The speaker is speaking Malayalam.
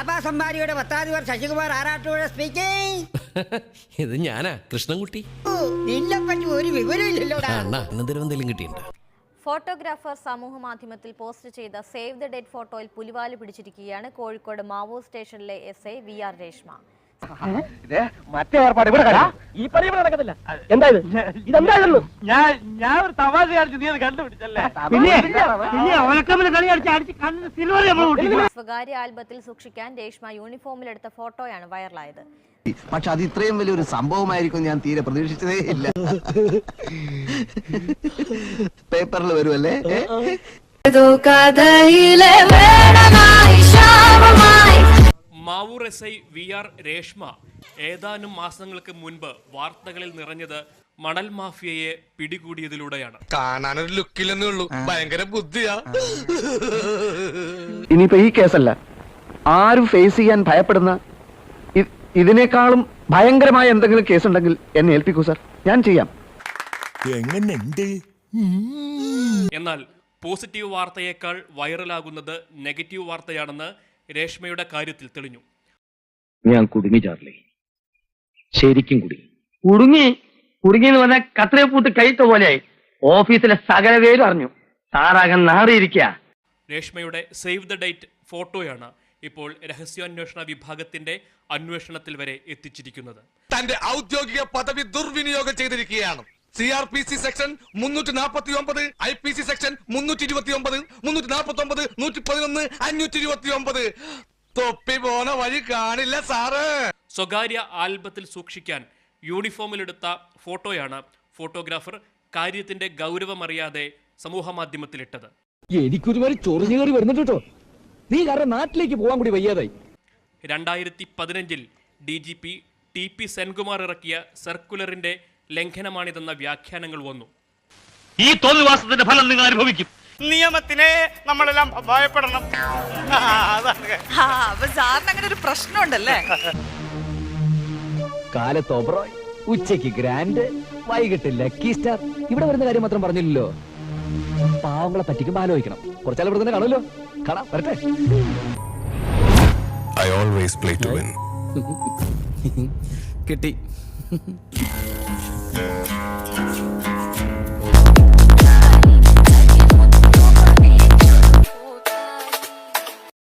ആഭാസംബാരിയുടെ പത്താധിപർ ശശികുമാർ ആറാട്ടൂടെ സ്പീക്കിംഗ് ഇത് ഞാനാ കൃഷ്ണൻകുട്ടി. നിന്നെ പറ്റി ഒരു വിവരമില്ലല്ലോടാ അണ്ണാ എന്തെങ്കിലും കിട്ടിയിട്ടുണ്ടോ. ഫോട്ടോഗ്രാഫർ സമൂഹ മാധ്യമത്തിൽ പോസ്റ്റ് ചെയ്ത സേവ് ദ ഡേറ്റ് ഫോട്ടോയിൽ പുലിവാൽ പിടിച്ചിരിക്കുകയാണ് കോഴിക്കോട് മാവൂർ സ്റ്റേഷനിലെ S I V R Reshma. മറ്റേ ഏർപ്പാട് ഇവിടെ കണ്ടാ ഈ പണി ഇവിടെ നടക്കത്തില്ല. എന്തായത് ഇതെന്തായിരുന്നു ഞാൻ ഞാൻ ഒരു തമാശ കാണിച്ചു നീ അത് കണ്ടുപിടിച്ചല്ലേ? പിന്നെ പിന്നെ ഓലക്കമ്മിൽ കളി അടിച്ച് അടിച്ച് കണ്ണിന് സിൽവർ നമ്മൾ പൊട്ടിക്കും. സ്വകാര്യ ആൽബത്തിൽ സൂക്ഷിക്കാൻ രേഷ്മ യൂണിഫോമിൽ യൂണിഫോമിലെടുത്ത ഫോട്ടോയാണ് വൈറലായത്. പക്ഷെ അത് ഇത്രയും വലിയൊരു സംഭവമായിരിക്കും ഞാൻ തീരെ പ്രതീക്ഷിച്ചതേ ഇല്ല. പേപ്പറിൽ വരുമല്ലേ? ഏ? Mavoor S I V R Reshma ഏതാനും മാസങ്ങൾക്ക് മുൻപ് വാർത്തകളിൽ നിറഞ്ഞത് മണൽ മാഫിയയെ പിടികൂടിയതിലൂടെയാണ്. കാണാനൊരു ലുക്കില്ലെന്നേ ഉള്ളൂ. ഭയങ്കര ബുദ്ധിയാ. ഇനിയിപ്പോ ഈ കേസല്ല. ആരും ഫേസ് ചെയ്യാൻ ഭയപ്പെടുന്ന ഇതിനേക്കാളും ഭയങ്കരമായ എന്തെങ്കിലും കേസ് ഉണ്ടെങ്കിൽ എന്നെ ഏൽപ്പിക്കൂ സാർ ഞാൻ ചെയ്യാം. എന്നാൽ പോസിറ്റീവ് വാർത്തയേക്കാൾ വൈറലാകുന്നത് നെഗറ്റീവ് വാർത്തയാണെന്ന് രേഷ്മയുടെ കാര്യത്തിൽ തെളിഞ്ഞു. ഞാൻ കുടുങ്ങി ചാർലി. ശരിക്കും കുടുങ്ങി. കുടുങ്ങി? കുടുങ്ങി എന്ന് പറഞ്ഞാൽ കത്രയെ പൂട്ട് കഴിത്ത പോലെയായി. ഓഫീസിലെ സകല പേരും അറിഞ്ഞു. സാറാകൻ നാറിയിരിക്കുക രേഷ്മയുടെ സേവ് ദ ഡേറ്റ് ഫോട്ടോയാണ് ഇപ്പോൾ രഹസ്യാന്വേഷണ വിഭാഗത്തിന്റെ അന്വേഷണത്തിൽ വരെ എത്തിച്ചിരിക്കുന്നത്. തന്റെ ഔദ്യോഗിക പദവി ദുർവിനിയോഗം ചെയ്തിരിക്കുകയാണ്. C R P C section മുന്നൂറ്റി നാൽപ്പത്തി ഒമ്പത് ഐ പി സി സെക്ഷൻ മുന്നൂറ്റി ഇരുപത്തി ഒമ്പത് മുന്നൂറ്റി നാൽപ്പത്തി ഒമ്പത് നൂറ്റി പതിനൊന്ന് അഞ്ഞൂറ്റി ഇരുപത്തി ഒമ്പത് തൊപ്പി പോണ വഴി കാണില്ല സാറ്. സ്വകാര്യ ആൽബത്തിൽ സൂക്ഷിക്കാൻ യൂണിഫോമിലെടുത്ത ഫോട്ടോയാണ് ഫോട്ടോഗ്രാഫർ കാര്യത്തിന്റെ ഗൗരവമറിയാതെ സമൂഹമാധ്യമത്തിലിട്ടത്. എനിക്കൊരുപാട് ചൊറിഞ്ഞു കയറി വരുന്നുണ്ട് കേട്ടോ. നീ കാരണം നാട്ടിലേക്ക് പോകാൻ കൂടി വയ്യാതായി. രണ്ടായിരത്തി പതിനഞ്ചിൽ D G P T P Senkumar ഇറക്കിയ സർക്കുലറിന്റെ ലംഘനമാണിതെന്ന വ്യാഖ്യാനങ്ങൾ വന്നു. ഈ തോന്നിവാസത്തിന്റെ ഫലം നിങ്ങൾ അനുഭവിക്കും. നിയമത്തിനെ നമ്മളെല്ലാം ഭയപ്പെടണം. അപ്പൊ സാറിന് അങ്ങനെ ഒരു പ്രശ്നമുണ്ടല്ലേ? കാലത്ത് ഒബ്രോയ് ഉച്ചയ്ക്ക് ഗ്രാൻഡ് വൈകിട്ട് ലക്കി സ്റ്റാർ. ഇവിടെ വരുന്ന കാര്യം മാത്രം പറഞ്ഞില്ലല്ലോ. പാവങ്ങളെ പറ്റിക്കുമ്പോ ആലോചിക്കണം. കുറച്ചാൽ ഇവിടെ തന്നെ കാണുമല്ലോ. കാണാം വരട്ടെ. I always play to win കിട്ടി.